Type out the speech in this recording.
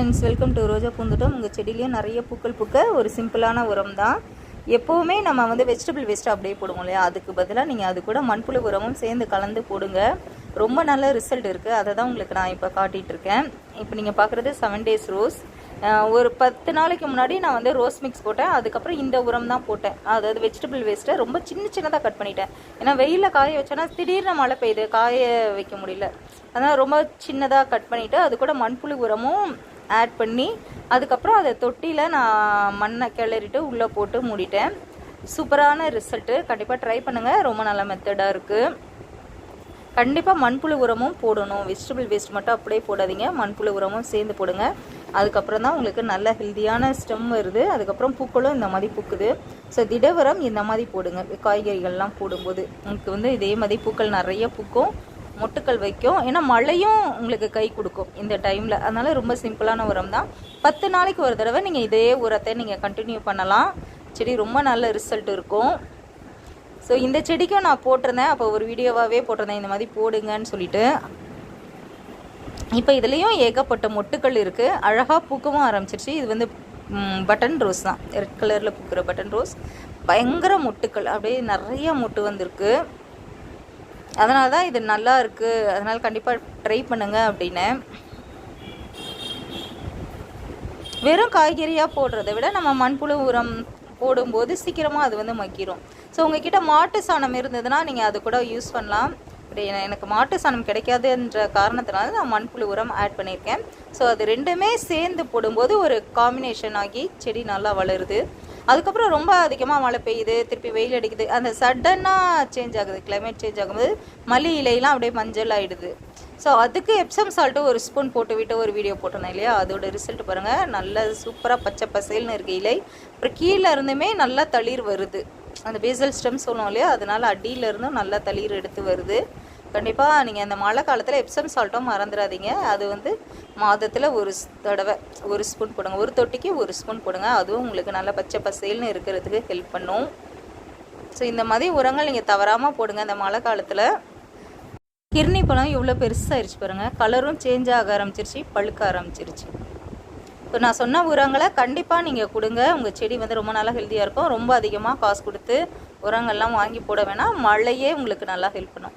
Friends welcome to ரோஜா பூந்துட்டோம். உங்கள் செடியிலேயே நிறைய பூக்கள் பூக்க ஒரு சிம்பிளான உரம் தான். எப்போவுமே நம்ம வந்து வெஜிடபிள் வேஸ்ட்டு அப்படியே போடுவோம் இல்லையா? அதுக்கு பதிலாக நீங்கள் அது கூட மண்புழு உரமும் சேர்ந்து கலந்து போடுங்க. ரொம்ப நல்ல ரிசல்ட் இருக்குது அதை தான் உங்களுக்கு நான் இப்போ காட்டிகிட்டு இருக்கேன். இப்போ நீங்கள் பார்க்குறது செவன் டேஸ் ரோஸ் ஒரு பத்து நாளைக்கு முன்னாடி நான் வந்து ரோஸ் மிக்ஸ் போட்டேன். அதுக்கப்புறம் இந்த உரம் தான் போட்டேன். அதாவது வெஜிடபிள் வேஸ்ட்டை ரொம்ப சின்ன சின்னதாக கட் பண்ணிட்டேன். ஏன்னா வெயிலில் காய வச்சோன்னா திடீர்னு மழை பெய்யுது. காய வைக்க முடியல. அதனால் ரொம்ப சின்னதாக கட் பண்ணிவிட்டு அது கூட மண்புழு உரமும் ஆட் பண்ணி அதுக்கப்புறம் அதை தொட்டியில் நான் மண்ணை கிளறிட்டு உள்ளே போட்டு மூடிட்டேன். சூப்பரான ரிசல்ட்டு கண்டிப்பாக ட்ரை பண்ணுங்கள் ரொம்ப நல்ல மெத்தடாக இருக்குது கண்டிப்பாக மண்புழு உரமும் போடணும். வெஜிடபிள் வேஸ்ட் மட்டும் அப்படியே போடாதீங்க. மண்புழு உரமும் சேர்ந்து போடுங்க. அதுக்கப்புறம் தான் உங்களுக்கு நல்ல ஹெல்த்தியான ஸ்டெம் வருது. அதுக்கப்புறம் பூக்களும் இந்த மாதிரி பூக்குது. ஸோ திட உரம் இந்த மாதிரி போடுங்க. காய்கறிகள்லாம் போடும்போது. உங்களுக்கு வந்து இதே மாதிரி பூக்கள் நிறைய பூக்கும். மொட்டுக்கள் வைக்கும். ஏன்னா மழையும் உங்களுக்கு கை கொடுக்கும் இந்த டைமில் அதனால் ரொம்ப சிம்பிளான உரம் தான் பத்து நாளைக்கு ஒரு தடவை நீங்கள் இதே உரத்தை நீங்கள் கண்டினியூ பண்ணலாம். செடி ரொம்ப நல்ல ரிசல்ட் இருக்கும். ஸோ இந்த செடிக்கும் நான் போட்டிருந்தேன். அப்போ ஒரு வீடியோவாகவே போட்டிருந்தேன். இந்த மாதிரி போடுங்கன்னு சொல்லிட்டு. இப்போ இதுலேயும் ஏகப்பட்ட மொட்டுக்கள் இருக்குது அழகாக பூக்கவும் ஆரம்பிச்சிருச்சு. இது வந்து பட்டன் ரோஸ் தான். ரெட் கலரில் பூக்கிற பட்டன் ரோஸ் பயங்கர மொட்டுக்கள். அப்படியே நிறைய மொட்டு வந்திருக்கு. அதனால தான் இது நல்லா இருக்குது அதனால் கண்டிப்பாக ட்ரை பண்ணுங்க அப்படின்னு. வெறும் காய்கறியாக போடுறத விட நம்ம மண்புழு உரம் போடும்போது சீக்கிரமாக அது வந்து மக்கிரும். ஸோ உங்ககிட்ட மாட்டு சாணம் இருந்ததுன்னா நீங்கள் அது கூட யூஸ் பண்ணலாம். எனக்கு மாட்டு சாணம் கிடைக்காதுன்ற காரணத்தினால நான் மண்புழு உரம் ஆட் பண்ணியிருக்கேன். ஸோ அது ரெண்டுமே சேர்ந்து போடும்போது ஒரு காம்பினேஷன் ஆகி செடி நல்லா வளருது. அதுக்கப்புறம் ரொம்ப அதிகமாக மழை பெய்யுது திருப்பி வெயில் அடிக்குது. அந்த சடனாக சேஞ்ச் ஆகுது கிளைமேட் சேஞ்ச் ஆகும்போது மல்லி இலையெல்லாம் அப்படியே மஞ்சள் ஆகிடுது ஸோ அதுக்கு எப்சம் சால்ட்டு ஒரு ஸ்பூன் போட்டு விட்டு ஒரு வீடியோ போட்டிருந்தேன் இல்லையா? அதோட ரிசல்ட் பாருங்கள் நல்ல சூப்பராக பச்சை பசேல்னு இருக்குது இலை. அப்புறம் கீழே இருந்துமே நல்லா தளிர் வருது. அந்த பேசல் ஸ்டெம் சொல்லுவோம் இல்லையா? அதனால் அடியிலேருந்தும் நல்லா தளிர் எடுத்து வருது. கண்டிப்பாக நீங்கள் அந்த மழை காலத்தில் எப்சம் சால்ட்டும் மறந்துடாதீங்க அது வந்து மாதத்தில் ஒரு தடவை ஒரு ஸ்பூன் போடுங்க. ஒரு தொட்டிக்கு ஒரு ஸ்பூன் போடுங்க. அதுவும் உங்களுக்கு நல்லா பச்சை பசேல்னு இருக்கிறதுக்கு ஹெல்ப் பண்ணும். ஸோ இந்த மாதிரி உரங்கள் நீங்கள் தவறாமல் போடுங்க இந்த மழை காலத்தில். கிர்னி பழம் இவ்வளோ பெருசாகிருச்சு பாருங்கள் கலரும் சேஞ்ச் ஆக ஆரம்பிச்சிருச்சு. பழுக்க ஆரம்பிச்சிருச்சு. இப்போ நான் சொன்ன உரங்களை கண்டிப்பாக நீங்கள் கொடுங்க. உங்கள் செடி வந்து ரொம்ப நல்லா ஹெல்த்தியாக இருக்கும். ரொம்ப அதிகமாக காசு கொடுத்து உரங்கள்லாம் வாங்கி போட வேணாம். மழையே உங்களுக்கு நல்லா ஹெல்ப் பண்ணும்.